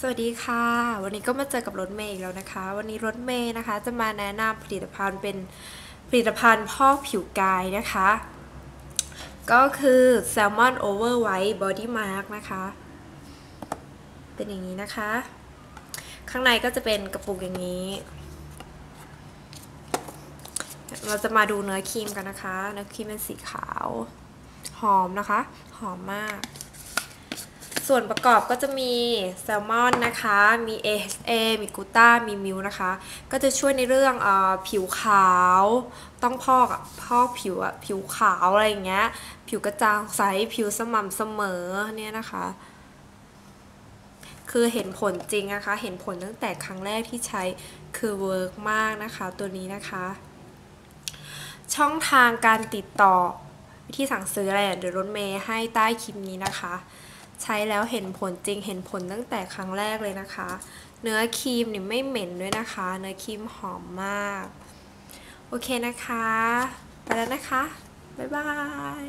สวัสดีค่ะ วันนี้ก็มาเจอกับรถเมย์อีกแล้วนะคะ วันนี้รถเมย์นะคะ จะมาแนะนำผลิตภัณฑ์เป็นผลิตภัณฑ์พอกผิวกายนะคะ ก็คือ Salmon Over White Body Mark นะคะ เป็นอย่างนี้นะคะ ข้างในก็จะเป็นกระปุกอย่างนี้ เราจะมาดูเนื้อครีมกันนะคะ เนื้อครีมเป็นสีขาว หอมนะคะ หอมมาก ส่วนประกอบก็จะมีแซลมอนนะคะ มี AHA มีกูต้า มีมิวนะคะ ก็จะช่วยในเรื่องอผิวขาว ต้องพอกพอกผิวอะผิวขาวอะไรอย่างเงี้ย ผิวกระจ่างใส ผิวสม่ำเสมอเนี่ยนะคะ คือเห็นผลจริงนะคะ เห็นผลตั้งแต่ครั้งแรกที่ใช้คือเวิร์กมากนะคะ ตัวนี้นะคะ ช่องทางการติดต่อวิธีสั่งซื้ออะไรเดี๋ยวรถเมย์ให้ใต้คลิปนี้นะคะ ใช้แล้วเห็นผลจริงเห็นผลตั้งแต่ครั้งแรกเลยนะคะ เนื้อครีมนี่ไม่เหม็นด้วยนะคะ เนื้อครีมหอมมาก โอเคนะคะ ไปแล้วนะคะ บ๊ายบาย